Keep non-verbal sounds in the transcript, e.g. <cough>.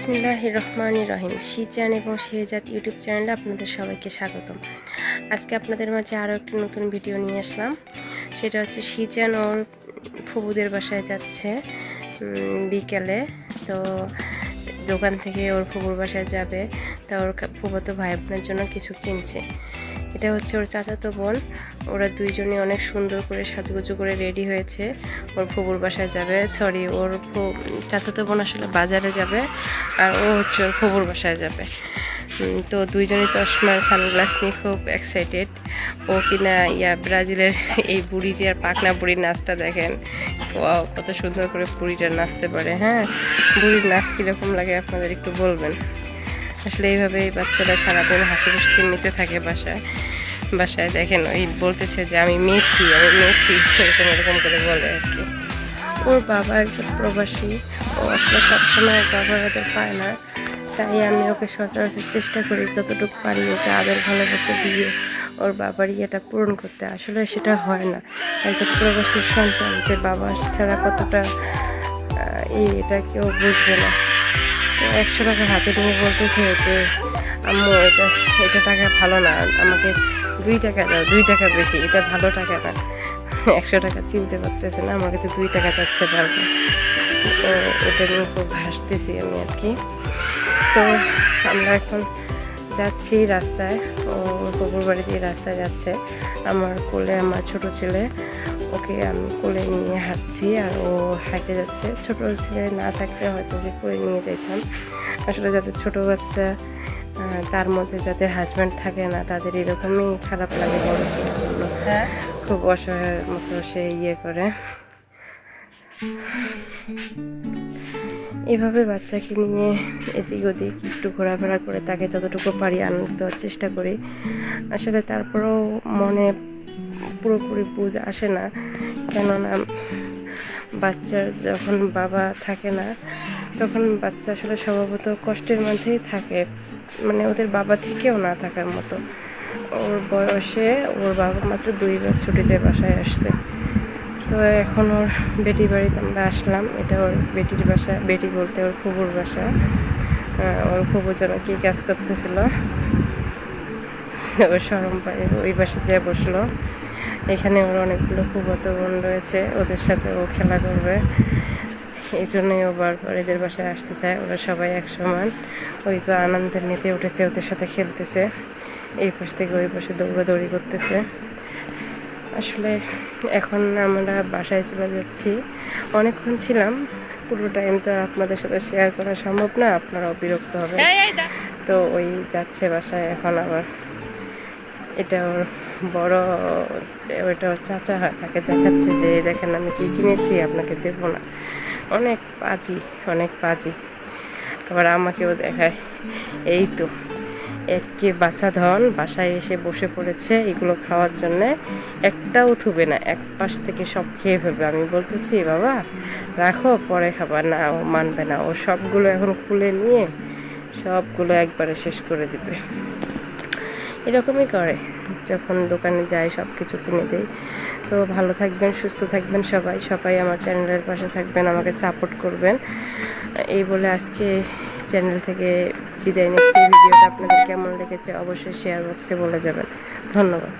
বিসমিল্লাহ রহমান রহিম শিজান এবং শেহজাদ ইউটিউব চ্যানেলে আপনাদের সবাইকে স্বাগতম। আজকে আপনাদের মাঝে আরও একটি নতুন ভিডিও নিয়ে আসলাম। সেটা হচ্ছে শিজান ওর ফুবুদের বাসায় যাচ্ছে বিকেলে। তো দোকান থেকে ওর ফুবুর বাসায় যাবে। তা ওর ফুবতো ভাই বোনের জন্য কিছু কিনছে। এটা হচ্ছে ওর চাচাতো বোন ওরা দুইজনে অনেক সুন্দর করে সাজুগুজু করে রেডি হয়েছে। ওর ফুবুর বাসায় যাবে। সরি ওর চাচাতো বোন আসলে বাজারে যাবে আর ও হচ্ছে ওর ফুবুর বাসায় যাবে। তো দুইজনে চশমা সানগ্লাস নিয়ে খুব এক্সাইটেড ও কিনা ইয়া ব্রাজিলের এই বুড়িটার পাকনা বুড়ির নাচটা দেখেন। কত সুন্দর করে বুড়িটা নাচতে পারে হ্যাঁ? বুড়ির নাচ কীরকম লাগে আপনাদের একটু বলবেন? আসলে এইভাবে বাচ্চারা সারাদিন হাসি খুশি নিতে থাকে বাসায়। বাসায় দেখেন, ওই বলতেছে যে, আমি মেসি আমি মেসি, এরকম এরকম করে বলে আর কি। ওর বাবা একজন প্রবাসী, ও আসলে সবসময় বাবার ওদের পায় না। তাই আমি ওকে সচরাচর চেষ্টা করি যতটুকু পারি ওকে আদর, ভালোবাসা দিয়ে ওর বাবার ইয়েটা পূরণ করতে। আসলে সেটা হয় না। একজন প্রবাসীর সন্তান, যে বাবা ছাড়া কতটা এটা কেউ বুঝবে না। একশো টাকা হাতে তুমি বলতেছে যে, আম্মু, এটা এটা টাকা ভালো না, আমাকে দুই টাকা দাও, দুই টাকা বেশি, এটা ভালো টাকা না। <laughs> একশো টাকা চিনতে পারতেছে না আমার কাছে দুই টাকা চাচ্ছে বারবার তো এটা নিয়ে খুব হাসতেছি আমি আর কি। তো আমরা এখন যাচ্ছি রাস্তায় ও কবুর বাড়ি দিয়ে রাস্তায় যাচ্ছে। আমার কোলে আমার ছোট ছেলে ওকে আমি কোলে নিয়ে হাঁটছি আর ও হাঁটে যাচ্ছে। ছোট ছেলে না থাকলে হয়তো ওকে কোলে নিয়ে যেতাম আসলে যাদের ছোট বাচ্চা তার মধ্যে যাদের হাজব্যান্ড থাকে না তাদের এরকমই খারাপ লাগে বড় ছেলের জন্য। খুব অসহায়ের মতো সে ইয়ে করে। এভাবে বাচ্চাকে নিয়ে এদিক ওদিক একটু ঘোরাফেরা করে তাকে যতটুকু পারি আনন্দ দেওয়ার চেষ্টা করি। আসলে তারপরেও মনে পুরোপুরি বুঝ আসে না। কেননা বাচ্চার যখন বাবা থাকে না, তখন বাচ্চা আসলে স্বভাবত কষ্টের মাঝেই থাকে। মানে ওদের বাবা থেকেও না থাকার মতো। ওর বয়সে ওর বাবা মাত্র দুইবার ছুটিতে বাসায় আসছে। তো এখন ওর বেটি বাড়িতে আমরা আসলাম। এটা ওর বেটির বাসা, বেটি বলতে ওর ফুবুর বাসা। ওর ফুবু যেন কী কাজ করতেছিল? ওর সরম পায়ে ওই পাশে যেয়ে বসল। এখানে ওর অনেকগুলো ফুবত বোন রয়েছে, ওদের সাথে ও খেলা করবে। এই জন্যই ও বারবার এদের বাসায় আসতে চায়, ওরা সবাই এক সমান ওই তো আনন্দের নিতে উঠেছে, ওদের সাথে খেলতেছে। এই পাশ থেকে ওই পাশে দৌড়াদৌড়ি করতেছে। আসলে এখন আমরা বাসায় চলে যাচ্ছি। অনেকক্ষণ ছিলাম পুরো টাইম তো আপনাদের সাথে শেয়ার করা সম্ভব না আপনারাও বিরক্ত হবে তো ওই যাচ্ছে বাসায় এখন আবার। এটা ওর বড় ওইটা ওর চাচা হয় তাকে দেখাচ্ছে যে দেখেন আমি কী কিনেছি আপনাকে দেবো না। অনেক পাজি অনেক পাজি। আবার আমাকেও দেখায়। এই তো। এককে বাছা ধন, বাসায় এসে বসে পড়েছে এগুলো খাওয়ার জন্যে। একটাও থুবে না, এক পাশ থেকে সব খেয়ে ফেলবে। আমি বলতেছি, বাবা, রাখো, পরে খাবার। না, ও মানবে না। ও সবগুলো এখন খুলে নিয়ে সবগুলো একবারে শেষ করে দিবে। এরকমই করে। যখন দোকানে যাই সব কিছু কিনে দেই। তো ভালো থাকবেন, সুস্থ থাকবেন সবাই। সবাই আমার চ্যানেলের পাশে থাকবেন, আমাকে সাপোর্ট করবেন। এই বলে আজকে চ্যানেল থেকে বিদায় নিচ্ছি। ভিডিওটা আপনাদের কেমন লেগেছে অবশ্যই শেয়ার বক্সে বলে যাবেন। ধন্যবাদ।